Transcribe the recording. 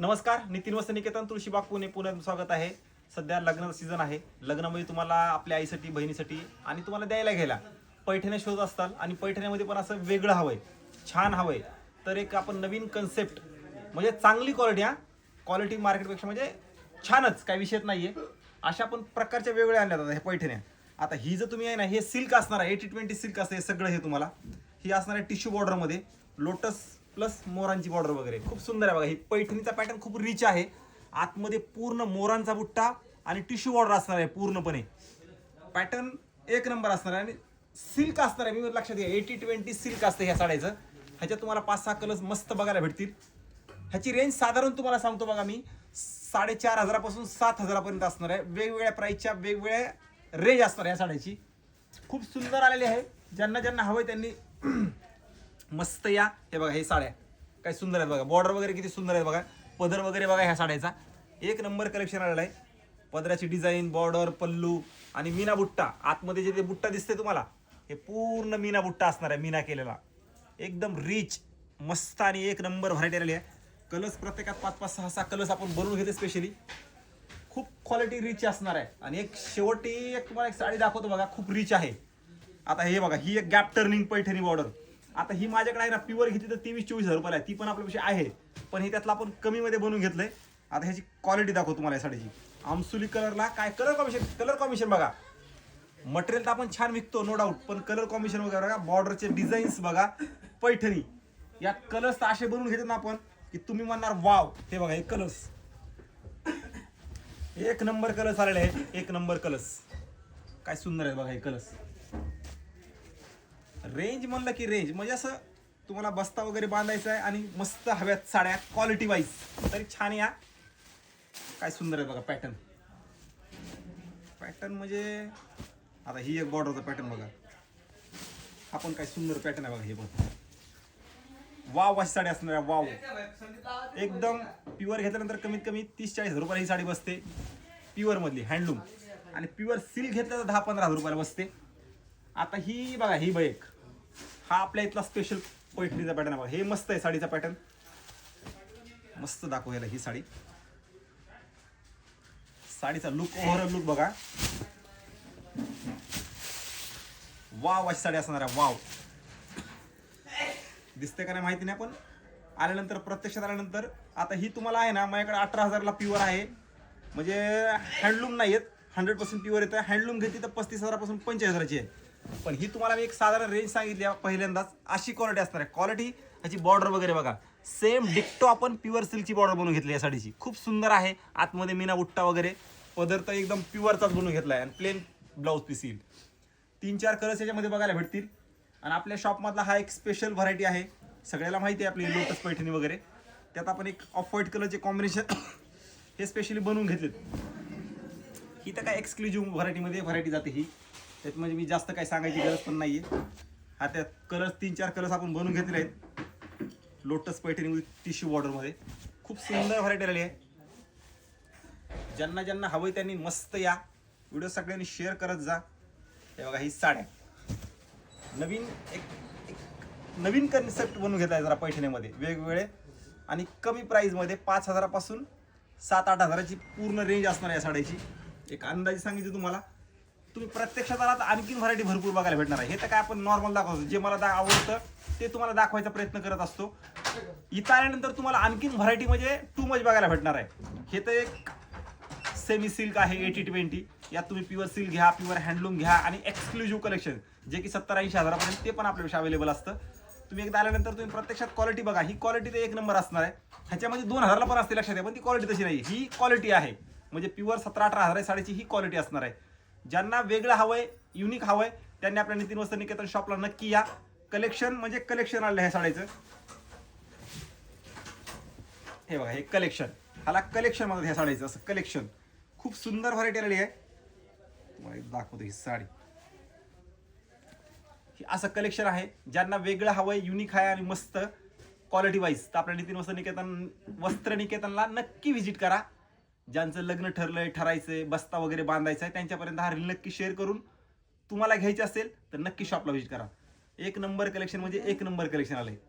नमस्कार नितीन वस्त निकेतन तुळशीबाग पुणे पुण्यात स्वागत आहे. सध्या लग्नाचा सीझन आहे. लग्नामध्ये तुम्हाला आपल्या आईसाठी बहिणीसाठी आणि तुम्हाला द्यायला घ्यायला पैठण्या शोध असतात आणि पैठण्यामध्ये पण असं वेगळं हवंय छान हवंय. तर एक आपण नवीन कन्सेप्ट म्हणजे चांगली क्वालिटी हा. क्वालिटी मार्केटपेक्षा म्हणजे छानच काही विषयच नाहीये. अशा पण प्रकारच्या वेगळ्या आणल्या जातात हे पैठण्या. आता ही जर तुम्ही आहे ना हे सिल्क असणार आहे एटी ट्वेंटी सिल्क असते हे सगळं हे तुम्हाला. ही असणार आहे टिश्यू बॉर्डरमध्ये लोटस प्लस मोरांची बॉर्डर वगैरे. खूप सुंदर आहे बघा. ही पैठणीचा पॅटर्न खूप रिच आहे. आतमध्ये पूर्ण मोरांचा बुट्टा आणि टिश्यू बॉर्डर असणार आहे पूर्णपणे. पॅटर्न एक नंबर असणार आहे आणि सिल्क असणार आहे. मी लक्षात घ्या एटी ट्वेंटी सिल्क असतं ह्या साड्याचं. ह्याच्यात तुम्हाला पाच सहा कलर्स मस्त बघायला भेटतील. ह्याची रेंज साधारण तुम्हाला सांगतो बघा मी. साडेचार हजारापासून सात हजारापर्यंत असणार आहे. वेगवेगळ्या प्राईसच्या वेगवेगळ्या रेंज असणार आहे या साड्याची. खूप सुंदर आलेली आहे. ज्यांना ज्यांना हवंय त्यांनी मस्त या. हे बघा हे साड्या. काय सुंदर आहेत बघा. बॉर्डर वगैरे किती सुंदर आहेत बघा. पदर वगैरे बघा ह्या साड्याचा. एक नंबर कलेक्शन आलेला आहे. पदराची डिझाईन बॉर्डर पल्लू आणि मीना बुट्टा. आतमध्ये जे ते बुट्टा दिसते तुम्हाला हे पूर्ण मीना बुट्टा असणार आहे मीना केलेला. एकदम रिच मस्त आणि एक नंबर व्हरायटी आलेली आहे. कलर्स प्रत्येकात पाच पाच सहा सहा कलर्स आपण बनवून घेते स्पेशली खूप क्वालिटी रिच असणार आहे. आणि एक शेवटी एक तुम्हाला एक साडी दाखवतो बघा खूप रिच आहे. आता हे बघा ही एक गॅप टर्निंग पैठणी बॉर्डर आता ही माझ्याकडे आहे ना प्युअर घेतली तर तेवीस चोवीस हजार रुपयाला आहे. ती पण आपल्यापेक्षा आहे. पण हे त्यातलं आपण कमीमध्ये बनवून घेतलंय. आता ह्याची क्वालिटी दाखवतो तुम्हाला या साडीची. आमसुली कलरला काय? कलर कॉम्बिनेशन कलर कॉम्बिनेशन बघा. मटेरियल तर आपण छान विकतो नो डाऊट पण कलर कॉम्बिनेशन वगैरे बघा बॉर्डरचे डिझाईन्स बघा पैठणी. या कलर्स तर असे बनवून घेतो ना आपण की तुम्ही म्हणणार वाव हे बघा हे कलर्स एक नंबर कलर्स आलेले आहेत. एक नंबर कलर्स काय सुंदर आहे बघा हे कलर्स रेंज म्हणलं की रेंज म्हणजे असं तुम्हाला बस्ता वगैरे बांधायचा आहे आणि मस्त हव्यात साड्या क्वालिटी वाईज तरी छान या. काय सुंदर आहे बघा पॅटर्न पॅटर्न म्हणजे आता ही एक बॉर्डरचा पॅटर्न बघा. हा पण काय सुंदर पॅटर्न आहे बघा हे पण. वाव अशी साडी असणार वाव एकदम प्युअर घेतल्यानंतर कमीत कमी तीस चाळीस हजार रुपयाला ही साडी बसते. प्युअर मधली हँडलूम आणि प्युअर सिल्क घेतलं तर दहा पंधरा हजार रुपयाला बसते. आता ही बघा ही बैक हा आपल्या इथला स्पेशल पैठणीचा पॅटर्न आहे बघा. हे मस्त आहे साडीचा पॅटर्न मस्त दाखवायला ही साडी. साडीचा लुक ओव्हरऑल लुक बघा. वाव अशी साडी असणार आहे. वाव दिसते का नाही माहिती नाही पण आल्यानंतर प्रत्यक्षात आल्यानंतर आता ही तुम्हाला आहे ना माझ्याकडे अठरा हजारला प्युअर आहे. म्हणजे हँडलूम नाही आहेत हंड्रेड पर्सेंट प्युअर येतं हँडलूम घेतली तर पस्तीस हजारापासून पंचेचाळीस हजाराची आहे. पण ही तुम्हाला मी एक साधारण रेंज सांगितली पहिल्यांदाच. अशी क्वालिटी असणार आहे. क्वालिटी ह्याची बॉर्डर वगैरे बघा. सेम डिक्टो आपण प्युअर सिल्कची बॉर्डर बनवून घेतली या साडीची. खूप सुंदर आहे. आतमध्ये मीना बुट्टा वगैरे. पदर तर एकदम प्युअरचाच बनवून घेतला आहे आणि प्लेन ब्लाऊज पीस येईल. तीन चार कलर्स याच्यामध्ये बघायला भेटतील. आणि आपल्या शॉपमधला हा एक स्पेशल व्हरायटी आहे. सगळ्याला माहिती आहे आपली लोटस पैठणी वगैरे. त्यात आपण एक ऑफ व्हाईट कलरचे कॉम्बिनेशन हे स्पेशली बनवून घेतलेत. ही तर काय एक्सक्लुझिव्ह व्हरायटीमध्ये व्हरायटी जाते ही. त्यात म्हणजे मी जास्त काही सांगायची गरज पण नाही आहे हा त्यात कलर्स तीन चार कलर्स आपण बनवून घेतले आहेत. लोटस पैठणी विथ टिश्यू बॉर्डरमध्ये खूप सुंदर व्हरायटी आलेली आहे. ज्यांना ज्यांना हवं त्यांनी मस्त या. व्हिडिओ सगळ्यांनी शेअर करत जा. हे बघा ही साड्या. नवीन एक एक नवीन कन्सेप्ट बनवून घेतलाय जरा पैठणीमध्ये. वेगवेगळे. आणि कमी प्राईजमध्ये पाच हजारापासून सात आठ हजाराची पूर्ण रेंज असणार आहे या साड्याची. एक अंदाजे सांगितली तुम्हाला. तुम्ही प्रत्यक्षात आलात आणखीन व्हरायटी भरपूर बघायला भेटणार आहे. हे तर काय आपण नॉर्मल दाखवतो. जे मला दा आवडतं ते तुम्हाला दाखवायचा प्रयत्न करत असतो. इथं आल्यानंतर तुम्हाला आणखीन व्हरायटी म्हणजे टू मच बघायला भेटणार आहे. हे तर एक सेमी सिल्क आहे एटी ट्वेंटी यात तुम्ही प्युअर सिल्क घ्या प्युअर हँडलूम घ्या आणि एक्सक्लुझिव्ह कलेक्शन जे की सत्तर ऐंशी हजारापर्यंत ते पण आपल्यापेक्षा अवेलेबल असतं. तुम्ही एकदा आल्यानंतर तुम्ही प्रत्यक्षात क्वालिटी बघा. ही क्वालिटी तर एक नंबर असणार आहे. ह्याच्यामध्ये दोन हजारला पण असते लक्षात आहे पण ती क्वालिटी तशी नाही. ही क्वालिटी आहे. म्हणजे प्युअर सतरा अठरा हजार साडीची ही क्वालिटी असणार आहे. ज्यांना वेगळं हवंय युनिक हवंय त्यांनी आपल्या नितीन वस्त्र निकेतन शॉपला नक्की या. कलेक्शन म्हणजे कलेक्शन आलं ह्या साडीचं. हे बघा हे कलेक्शन ह्याला कलेक्शन म्हणतात ह्या साडीचं असं कलेक्शन खूप सुंदर व्हरायटी आलेली आहे. तुम्हाला दाखवतो ही साडी. असं कलेक्शन आहे ज्यांना वेगळं हवंय युनिक आहे आणि मस्त क्वालिटी वाईज तर आपल्या नितीन वस्त्र निकेतन वस्त्र निकेतनला नक्की व्हिजिट करा. ज्यांचं लग्न ठरलंय ठरायचंय बस्ता वगैरे बांधायचा आहे त्यांच्यापर्यंत हा रील नक्की शेअर करून तुम्हाला घ्यायचे असेल तर नक्की शॉपला व्हिजिट करा. एक नंबर कलेक्शन म्हणजे एक नंबर कलेक्शन आलं आहे